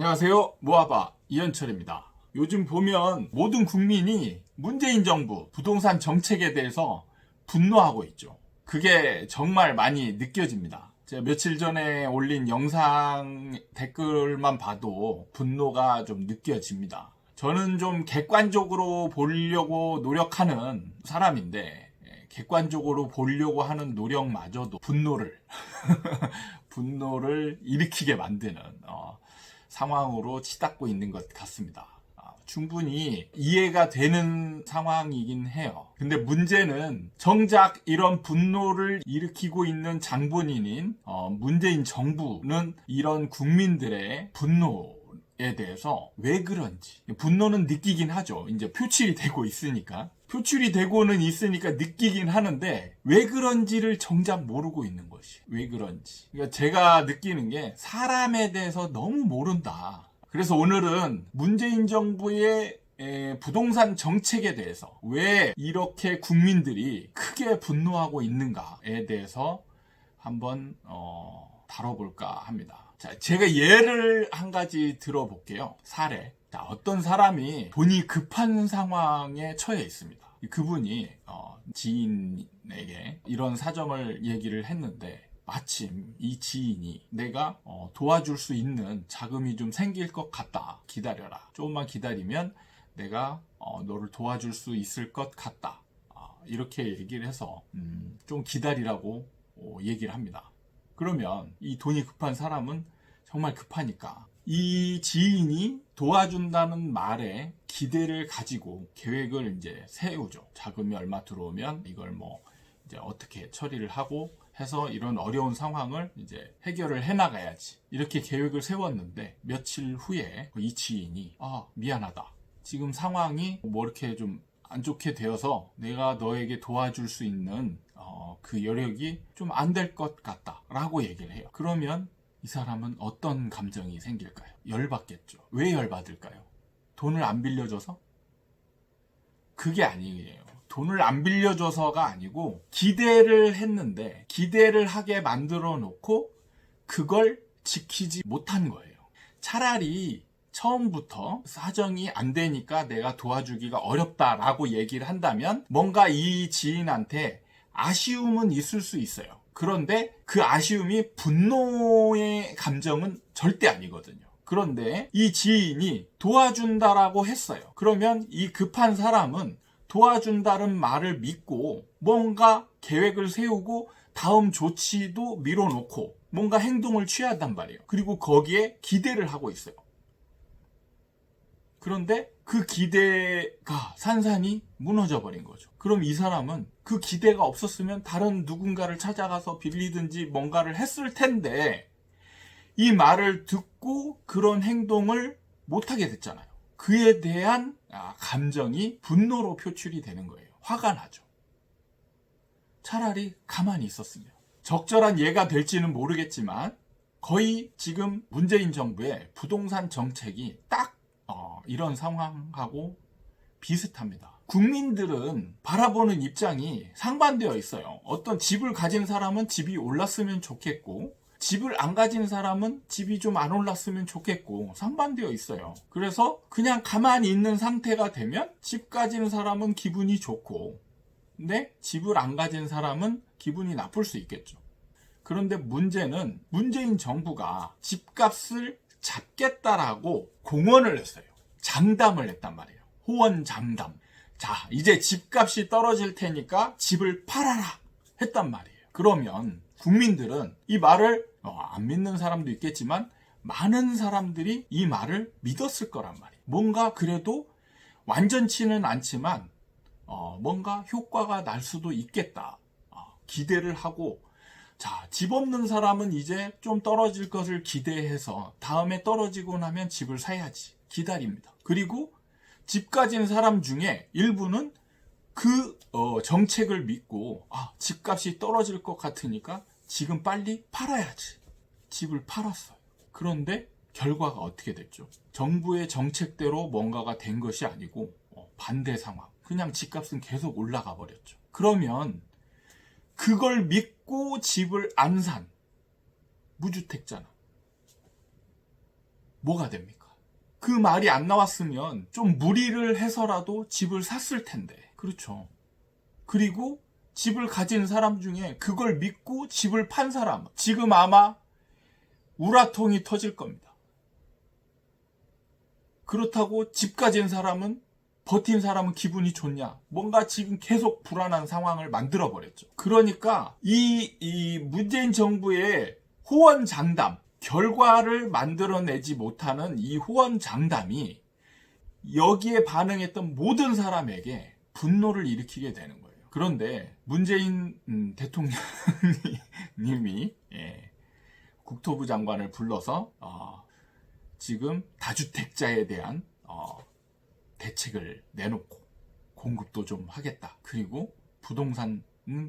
안녕하세요. 모아바 이현철입니다. 요즘 보면 모든 국민이 문재인 정부 부동산 정책에 대해서 분노하고 있죠. 그게 정말 많이 느껴집니다. 제가 며칠 전에 올린 영상 댓글만 봐도 분노가 좀 느껴집니다. 저는 좀 객관적으로 보려고 노력하는 사람인데, 예, 객관적으로 보려고 하는 노력마저도 분노를, 분노를 일으키게 만드는, 어, 상황으로 치닫고 있는 것 같습니다. 아, 충분히 이해가 되는 상황이긴 해요. 근데 문제는 정작 이런 분노를 일으키고 있는 장본인인 어, 문재인 정부는 이런 국민들의 분노 에 대해서 왜 그런지 분노는 느끼긴 하죠. 이제 표출이 되고 있으니까 표출이 되고는 있으니까 느끼긴 하는데 왜 그런지를 정작 모르고 있는 것이 왜 그런지 그러니까 제가 느끼는 게 사람에 대해서 너무 모른다. 그래서 오늘은 문재인 정부의 에, 부동산 정책에 대해서 왜 이렇게 국민들이 크게 분노하고 있는가에 대해서 한번 어, 다뤄볼까 합니다. 자, 제가 예를 한 가지 들어볼게요. 사례. 자, 어떤 사람이 돈이 급한 상황에 처해 있습니다. 그분이 어, 지인에게 이런 사정을 얘기를 했는데 마침 이 지인이 내가 어, 도와줄 수 있는 자금이 좀 생길 것 같다. 기다려라. 조금만 기다리면 내가 어, 너를 도와줄 수 있을 것 같다. 아, 이렇게 얘기를 해서 음, 좀 기다리라고 어, 얘기를 합니다. 그러면 이 돈이 급한 사람은 정말 급하니까 이 지인이 도와준다는 말에 기대를 가지고 계획을 이제 세우죠. 자금이 얼마 들어오면 이걸 뭐 이제 어떻게 처리를 하고 해서 이런 어려운 상황을 이제 해결을 해 나가야지. 이렇게 계획을 세웠는데 며칠 후에 이 지인이 아, 미안하다. 지금 상황이 뭐 이렇게 좀 안 좋게 되어서 내가 너에게 도와줄 수 있는 어, 그 여력이 좀 안 될 것 같다. 라고 얘기를 해요. 그러면 이 사람은 어떤 감정이 생길까요? 열받겠죠. 왜 열받을까요? 돈을 안 빌려줘서? 그게 아니에요. 돈을 안 빌려줘서가 아니고 기대를 했는데 기대를 하게 만들어 놓고 그걸 지키지 못한 거예요. 차라리 처음부터 사정이 안 되니까 내가 도와주기가 어렵다라고 얘기를 한다면 뭔가 이 지인한테 아쉬움은 있을 수 있어요. 그런데 그 아쉬움이 분노의 감정은 절대 아니거든요. 그런데 이 지인이 도와준다라고 했어요. 그러면 이 급한 사람은 도와준다는 말을 믿고 뭔가 계획을 세우고 다음 조치도 밀어놓고 뭔가 행동을 취한단 말이에요. 그리고 거기에 기대를 하고 있어요. 그런데 그 기대가 산산이 무너져 버린 거죠. 그럼 이 사람은 그 기대가 없었으면 다른 누군가를 찾아가서 빌리든지 뭔가를 했을 텐데 이 말을 듣고 그런 행동을 못하게 됐잖아요. 그에 대한 아, 감정이 분노로 표출이 되는 거예요. 화가 나죠. 차라리 가만히 있었으면. 적절한 예가 될지는 모르겠지만 거의 지금 문재인 정부의 부동산 정책이 딱 어, 이런 상황하고 비슷합니다. 국민들은 바라보는 입장이 상반되어 있어요. 어떤 집을 가진 사람은 집이 올랐으면 좋겠고, 집을 안 가진 사람은 집이 좀 안 올랐으면 좋겠고, 상반되어 있어요. 그래서 그냥 가만히 있는 상태가 되면 집 가진 사람은 기분이 좋고, 근데 집을 안 가진 사람은 기분이 나쁠 수 있겠죠. 그런데 문제는 문재인 정부가 집값을 잡겠다라고 공언을 했어요. 장담을 했단 말이에요. 호언 장담. 자, 이제 집값이 떨어질 테니까 집을 팔아라 했단 말이에요. 그러면 국민들은 이 말을 어, 안 믿는 사람도 있겠지만 많은 사람들이 이 말을 믿었을 거란 말이에요. 뭔가 그래도 완전치는 않지만 어, 뭔가 효과가 날 수도 있겠다. 어, 기대를 하고 자, 집 없는 사람은 이제 좀 떨어질 것을 기대해서 다음에 떨어지고 나면 집을 사야지. 기다립니다. 그리고 집 가진 사람 중에 일부는 그 어, 정책을 믿고 아, 집값이 떨어질 것 같으니까 지금 빨리 팔아야지. 집을 팔았어요. 그런데 결과가 어떻게 됐죠? 정부의 정책대로 뭔가가 된 것이 아니고 어, 반대 상황. 그냥 집값은 계속 올라가 버렸죠. 그러면 그걸 믿고 집을 안 산 무주택자는 뭐가 됩니까? 그 말이 안 나왔으면 좀 무리를 해서라도 집을 샀을 텐데. 그렇죠. 그리고 집을 가진 사람 중에 그걸 믿고 집을 판 사람, 지금 아마 우라통이 터질 겁니다. 그렇다고 집 가진 사람은 버틴 사람은 기분이 좋냐? 뭔가 지금 계속 불안한 상황을 만들어 버렸죠. 그러니까 이, 이 문재인 정부의 호언 장담, 결과를 만들어내지 못하는 이 호언 장담이 여기에 반응했던 모든 사람에게 분노를 일으키게 되는 거예요. 그런데 문재인 음, 대통령님이 예, 국토부 장관을 불러서 어, 지금 다주택자에 대한 어, 대책을 내놓고 공급도 좀 하겠다. 그리고 부동산은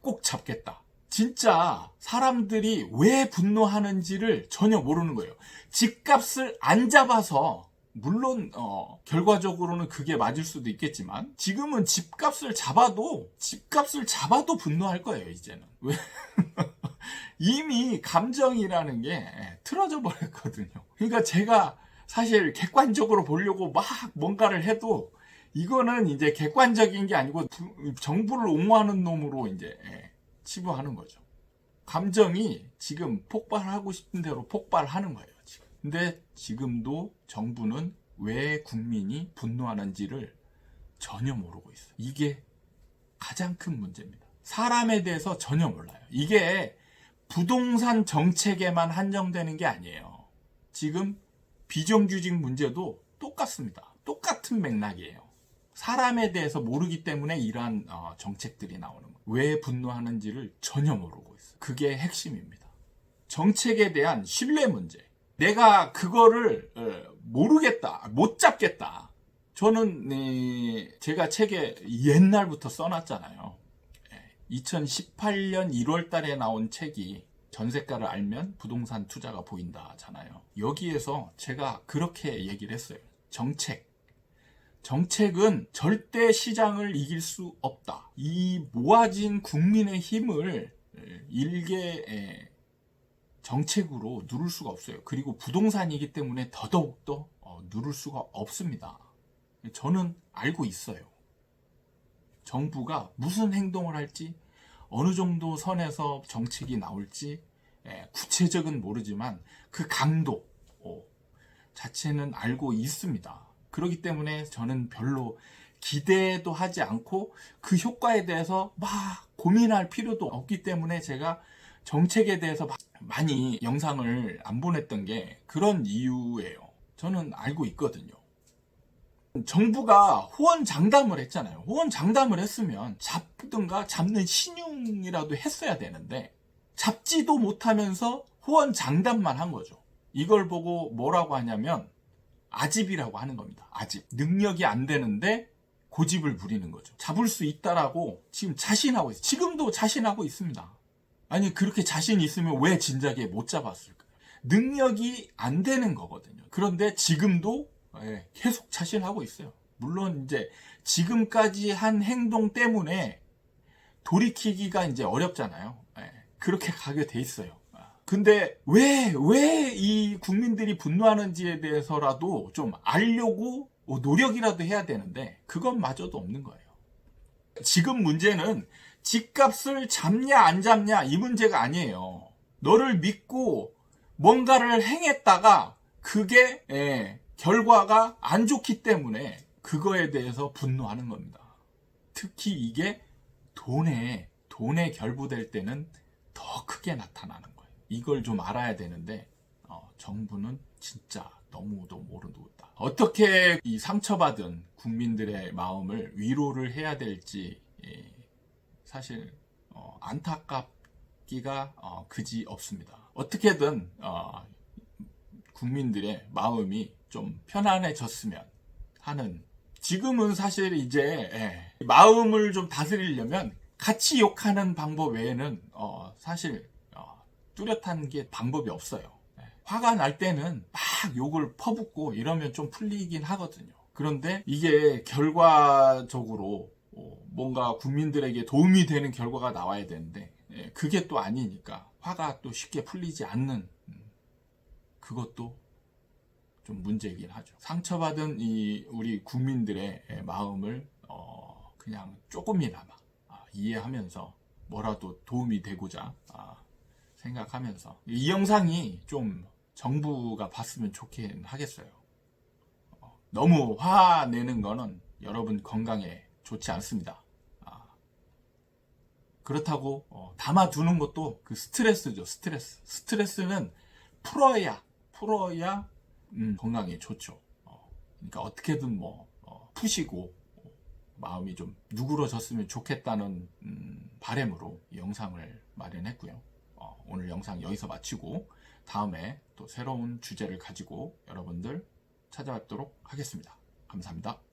꼭 잡겠다. 진짜 사람들이 왜 분노하는지를 전혀 모르는 거예요. 집값을 안 잡아서 물론 어, 결과적으로는 그게 맞을 수도 있겠지만 지금은 집값을 잡아도 집값을 잡아도 분노할 거예요 이제는 왜 이미 감정이라는 게 틀어져 버렸거든요. 그러니까 제가 사실 객관적으로 보려고 막 뭔가를 해도 이거는 이제 객관적인 게 아니고 부- 정부를 옹호하는 놈으로 이제 예, 치부하는 거죠. 감정이 지금 폭발하고 싶은 대로 폭발하는 거예요. 지금. 근데 지금도 정부는 왜 국민이 분노하는지를 전혀 모르고 있어요. 이게 가장 큰 문제입니다. 사람에 대해서 전혀 몰라요. 이게 부동산 정책에만 한정되는 게 아니에요. 지금 비정규직 문제도 똑같습니다. 똑같은 맥락이에요. 사람에 대해서 모르기 때문에 이러한 어, 정책들이 나오는 거예요. 왜 분노하는지를 전혀 모르고 있어요. 그게 핵심입니다. 정책에 대한 신뢰 문제. 내가 그거를 어, 모르겠다, 못 잡겠다. 저는 네, 제가 책에 옛날부터 써놨잖아요. 2018년 1월 달에 나온 책이 전세가를 알면 부동산 투자가 보인다잖아요. 여기에서 제가 그렇게 얘기를 했어요. 정책. 정책은 절대 시장을 이길 수 없다. 이 모아진 국민의 힘을 일개 정책으로 누를 수가 없어요. 그리고 부동산이기 때문에 더더욱더 어, 누를 수가 없습니다. 저는 알고 있어요. 정부가 무슨 행동을 할지 어느 정도 선에서 정책이 나올지 예, 구체적은 모르지만 그 강도 어, 자체는 알고 있습니다. 그렇기 때문에 저는 별로 기대도 하지 않고 그 효과에 대해서 막 고민할 필요도 없기 때문에 제가 정책에 대해서 많이 영상을 안 보냈던 게 그런 이유예요. 저는 알고 있거든요. 정부가 호언 장담을 했잖아요. 호언 장담을 했으면 잡든가 잡는 신용이라도 했어야 되는데 잡지도 못하면서 호언 장담만 한 거죠. 이걸 보고 뭐라고 하냐면 아집이라고 하는 겁니다. 아집. 능력이 안 되는데 고집을 부리는 거죠. 잡을 수 있다라고 지금 자신하고 있어요. 지금도 자신하고 있습니다. 아니 그렇게 자신 있으면 왜 진작에 못 잡았을까? 능력이 안 되는 거거든요. 그런데 지금도 예, 계속 자신하고 있어요. 물론 이제 지금까지 한 행동 때문에 돌이키기가 이제 어렵잖아요. 예, 그렇게 가게 돼 있어요. 아, 근데 왜, 왜 이 국민들이 분노하는지에 대해서라도 좀 알려고 노력이라도 해야 되는데 그것마저도 없는 거예요. 지금 문제는 집값을 잡냐 안 잡냐 이 문제가 아니에요. 너를 믿고 뭔가를 행했다가 그게 예, 결과가 안 좋기 때문에 그거에 대해서 분노하는 겁니다. 특히 이게 돈에 돈에 결부될 때는 더 크게 나타나는 거예요. 이걸 좀 알아야 되는데 어, 정부는 진짜 너무도 모르다. 어떻게 이 상처받은 국민들의 마음을 위로를 해야 될지 예, 사실 어, 안타깝기가 어, 그지 없습니다. 어떻게든 어, 국민들의 마음이 좀 편안해졌으면 하는 지금은 사실 이제 예, 마음을 좀 다스리려면 같이 욕하는 방법 외에는 어, 사실 어, 뚜렷한 게 방법이 없어요. 예, 화가 날 때는 막 욕을 퍼붓고 이러면 좀 풀리긴 하거든요. 그런데 이게 결과적으로 어, 뭔가 국민들에게 도움이 되는 결과가 나와야 되는데 예, 그게 또 아니니까 화가 또 쉽게 풀리지 않는 음, 그것도 좀좀 문제이긴 하죠. 상처받은 이 우리 국민들의 마음을 어, 그냥 조금이나마 아, 이해하면서 뭐라도 도움이 되고자 아, 생각하면서 이 영상이 좀 정부가 봤으면 좋긴 하겠어요. 어, 너무 화내는 거는 여러분 건강에 좋지 않습니다. 아, 그렇다고 어, 담아두는 것도 그 스트레스죠, 스트레스. 스트레스는 풀어야 풀어야 음, 건강에 좋죠. 어, 그러니까 어떻게든 뭐 어, 푸시고 어, 마음이 좀 누그러졌으면 좋겠다는 음, 바램으로 이 영상을 마련했고요. 어, 오늘 영상 여기서 마치고 다음에 또 새로운 주제를 가지고 여러분들 찾아뵙도록 하겠습니다. 감사합니다.